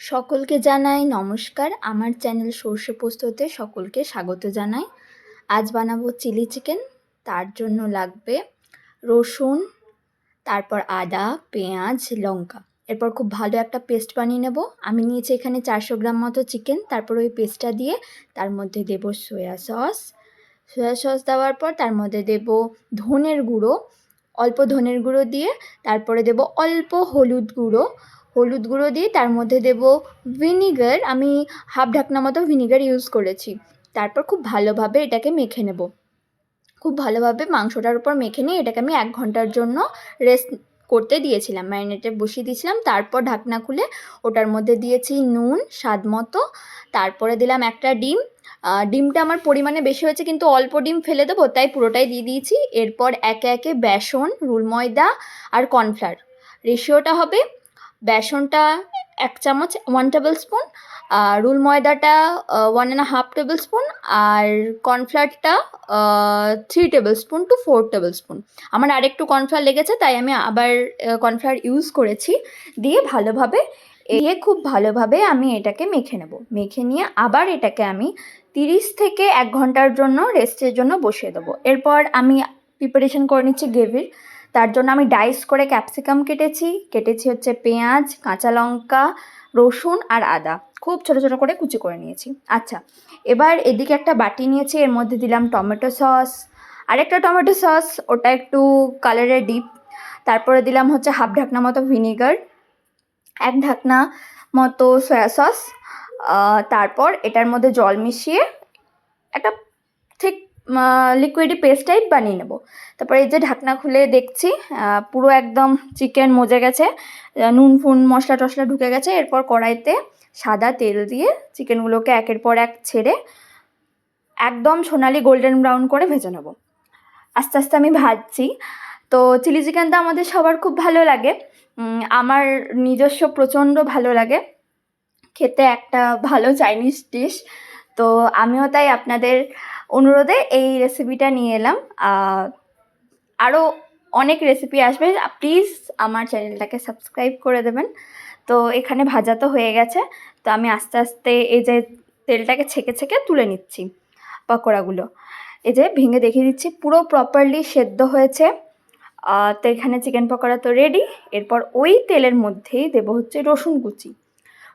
সকলকে জানাই নমস্কার। আমার চ্যানেল সর্ষে পোস্ততে সকলকে স্বাগত জানাই। আজ বানাবো চিলি চিকেন, তার জন্য লাগবে রসুন, তারপর আদা, পেঁয়াজ, লঙ্কা। এরপর খুব ভালো একটা পেস্ট বানিয়ে নেব। আমি নিয়েছি এখানে চারশো গ্রাম মতো চিকেন, তারপর ওই পেস্টটা দিয়ে তার মধ্যে দেব সয়া সস। সয়া সস দেওয়ার পর তার মধ্যে দেব ধনের গুঁড়ো, অল্প ধনের গুঁড়ো দিয়ে, তারপরে দেব অল্প হলুদ গুঁড়ো। হলুদ গুঁড়ো দিয়ে তার মধ্যে দেব ভিনিগার। আমি হাফ ঢাকনা মতো ভিনিগার ইউজ করেছি। তারপর খুব ভালোভাবে এটাকে মেখে নেব। খুব ভালোভাবে মাংসটার উপর মেখে নিয়ে এটাকে আমি এক ঘণ্টার জন্য রেস্ট করতে দিয়েছিলাম ম্যারিনেটে বসিয়ে দিয়েছিলাম। তারপর ঢাকনা খুলে ওটার মধ্যে দিয়েছি নুন, স্বাদ মতো। তারপরে দিলাম একটা ডিম। ডিমটা আমার পরিমাণে বেশি হয়েছে, কিন্তু অল্প ডিম ফেলে দেবো, তাই পুরোটাই দিয়ে দিয়েছি। এরপর একে একে বেসন, রুল ময়দা আর কর্নফ্লাওয়ার। রেশিওটা হবে বেসনটা এক চামচ ওয়ান টেবিল স্পুন আর রুল ময়দাটা one and half tablespoon আর কর্নফ্লাওয়ারটা three tablespoon two four tablespoon আমার আরেকটু কর্নফ্লাওয়ার লেগেছে, তাই আমি আবার কর্নফ্লাওয়ার ইউজ করেছি। দিয়ে ভালোভাবে, দিয়ে খুব ভালোভাবে আমি এটাকে মেখে নেব। মেখে নিয়ে আবার এটাকে আমি তিরিশ থেকে এক ঘণ্টার জন্য রেস্টের জন্য বসিয়ে দেবো। এরপর আমি প্রিপারেশন করে নিচ্ছি গ্রেভির। তার জন্য আমি ডাইস করে ক্যাপসিকাম কেটেছি। কেটেছি হচ্ছে পেঁয়াজ, কাঁচা লঙ্কা, রসুন আর আদা। খুব ছোটো ছোটো করে কুচি করে নিয়েছি। আচ্ছা এবার এদিকে একটা বাটি নিয়েছি, এর মধ্যে দিলাম টমেটো সস। আরেকটা টমেটো সস, ওটা একটু কালারের ডিপ তারপরে দিলাম হচ্ছে হাফ ঢাকনা মতো ভিনিগার এক ঢাকনা মতো সয়া সস তারপর এটার মধ্যে জল মিশিয়ে একটা ঠিক লিকুইডি পেস্ট টাইপ বানিয়ে নেব। তারপরে এই যে ঢাকনা খুলে দেখছি পুরো একদম চিকেন মজে গেছে নুন, ফুন, মশলা টশলা ঢুকে গেছে, এরপর কড়াইতে সাদা তেল দিয়ে চিকেনগুলোকে একের পর এক ছেড়ে একদম সোনালি গোল্ডেন ব্রাউন করে ভেজে নেব। আস্তে আস্তে আমি ভাজছি। তো চিলি চিকেনটা আমাদের সবার খুব ভালো লাগে। আমার নিজস্ব প্রচণ্ড ভালো লাগে। খেতে একটা ভালো চাইনিজ ডিশ তো আমিও তাই আপনাদের অনুরোধে এই রেসিপিটা নিয়ে এলাম। আরও অনেক রেসিপি আসবে। প্লিজ আমার চ্যানেলটাকে সাবস্ক্রাইব করে দেবেন। তো এখানে ভাজা তো হয়ে গেছে। তো আমি আস্তে আস্তে এই যে তেলটাকে ছেঁকে ছেঁকে তুলে নিচ্ছি পকোড়াগুলো। এই যে ভেঙে দেখিয়ে দিচ্ছি, পুরো প্রপারলি সেদ্ধ হয়েছে। তো এখানে চিকেন পকোড়া তো রেডি এরপর ওই তেলের মধ্যেই দেবো হচ্ছে রসুন কুচি।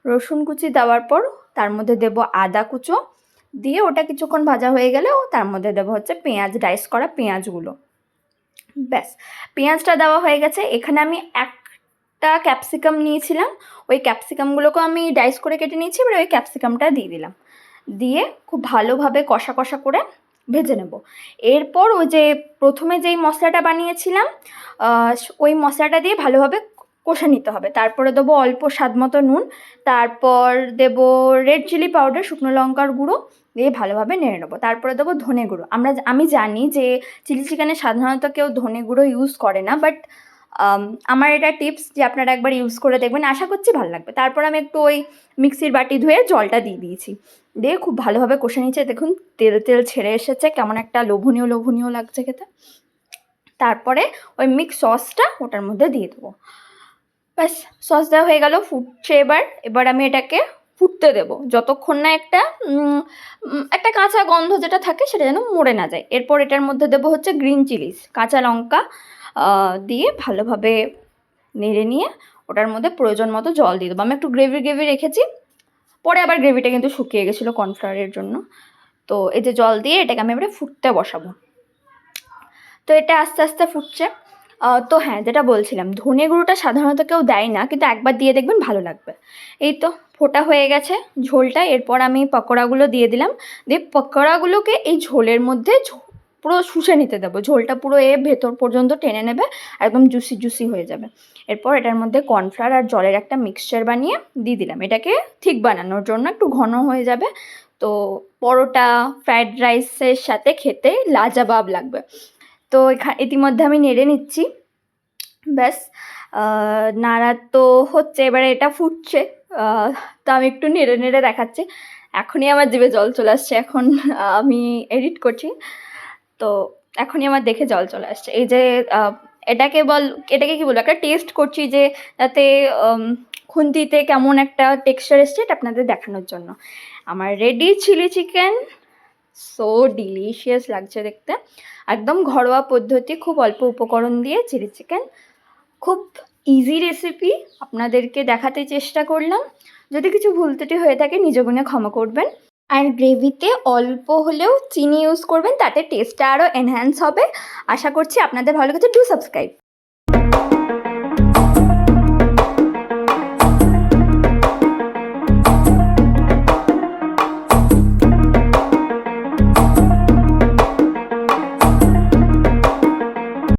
রসুন কুচি দেওয়ার পর তার মধ্যে দেবো আদা কুচো দিয়ে ওটা কিছুক্ষণ ভাজা হয়ে গেলে ও তার মধ্যে দেবো হচ্ছে পেঁয়াজ ডাইস করা পেঁয়াজগুলো। ব্যাস, পেঁয়াজটা দেওয়া হয়ে গেছে। এখানে আমি একটা ক্যাপসিকাম নিয়েছিলাম। ওই ক্যাপসিকামগুলোকেও আমি ডাইস করে কেটে নিয়েছি, এবার ওই ক্যাপসিকামটা দিয়ে দিলাম। দিয়ে খুব ভালোভাবে কষা কষা করে ভেজে নেব। এরপর ওই যে প্রথমে যেই মশলাটা বানিয়েছিলাম ওই মশলাটা দিয়ে ভালোভাবে কষে নিতে হবে। তারপরে দেবো অল্প স্বাদ মতো নুন, তারপর দেবো রেড চিলি পাউডার শুকনো লঙ্কার গুঁড়ো দিয়ে ভালোভাবে নেড়ে নেব। তারপরে দেবো ধনে গুঁড়ো। আমরা আমি জানি যে চিলি চিকেনে সাধারণত কেউ ধনে গুঁড়ো ইউজ করে না বাট আমার এটা টিপস যে আপনারা একবার ইউজ করে দেখবেন, আশা করছি ভালো লাগবে। তারপর আমি একটু ওই মিক্সির বাটি ধুয়ে জলটা দিয়ে দিয়েছি। দিয়ে খুব ভালোভাবে কষে নিচ্ছে দেখুন, তেল তেল ছেড়ে এসেছে। কেমন একটা লোভনীয় লোভনীয় লাগছে খেতে। তারপরে ওই মিক্স সসটা ওটার মধ্যে দিয়ে দেবো। ব্যাস সস দেওয়া হয়ে গেল, ফুটছে এবার। এবার আমি এটাকে ফুটতে দেব। যতক্ষণ না একটা একটা কাঁচা গন্ধ যেটা থাকে, সেটা যেন মরে না যায়। এরপর এটার মধ্যে দেবো হচ্ছে গ্রিন চিলিস কাঁচা লঙ্কা দিয়ে ভালোভাবে নেড়ে নিয়ে ওটার মধ্যে প্রয়োজন মতো জল দিয়ে দেবো। আমি একটু গ্রেভি গ্রেভি রেখেছি। পরে আবার গ্রেভিটা কিন্তু শুকিয়ে গেছিল কর্নফ্লাওয়ারের জন্য। তো এই যে জল দিয়ে এটাকে আমি এবারে ফুটতে বসাবো। তো এটা আস্তে আস্তে ফুটছে। তো হ্যাঁ যেটা বলছিলাম, ধনে গুঁড়োটা সাধারণত কেউ দেয় না, কিন্তু একবার দিয়ে দেখবেন ভালো লাগবে। এই তো, ফোটা হয়ে গেছে ঝোলটা, এরপর আমি পকোড়াগুলো দিয়ে দিলাম। দিয়ে পকোড়াগুলোকে এই ঝোলের মধ্যে পুরো শুষে নিতে দেবো। ঝোলটা পুরো এ ভেতর পর্যন্ত টেনে নেবে, একদম জুসি জুসি হয়ে যাবে। এরপর এটার মধ্যে কর্নফ্লাওয়ার আর জলের একটা মিক্সচার বানিয়ে দিয়ে দিলাম। এটাকে ঠিক বানানোর জন্য একটু ঘন হয়ে যাবে। তো পরোটা ফ্রায়েড রাইসের সাথে খেতে লাজাবাব লাগবে। তো এখা- ইতিমধ্যে আমি নেড়ে নিচ্ছি। ব্যাস নাড়া তো হচ্ছে, এবারে এটা ফুটছে। তো আমি একটু নেড়ে নেড়ে দেখাচ্ছি। এখনই আমার জিভে জল চলে আসছে। এখন আমি এডিট করছি। তো এখনই আমার দেখে জল চলে আসছে। এই যে এটাকে বল, এটাকে কি বলব? একটা টেস্ট করছি যে, যাতে খুন্তিতে কেমন একটা টেক্সচার এসছে, এটা আপনাদের দেখানোর জন্য। আমার ready chilli chicken. So delicious লাগছে দেখতে। একদম ঘরোয়া পদ্ধতি, খুব অল্প উপকরণ দিয়ে চিলি চিকেন খুব ইজি রেসিপি আপনাদেরকে দেখাতে চেষ্টা করলাম। যদি কিছু ভুল ত্রুটি হয়ে থাকে, নিজ গুণে ক্ষমা করবেন। আর গ্রেভিতে অল্প হলেও চিনি ইউজ করবেন, তাতে টেস্টটা আরও এনহ্যান্স হবে। আশা করছি আপনাদের ভালো লাগছে। Do subscribe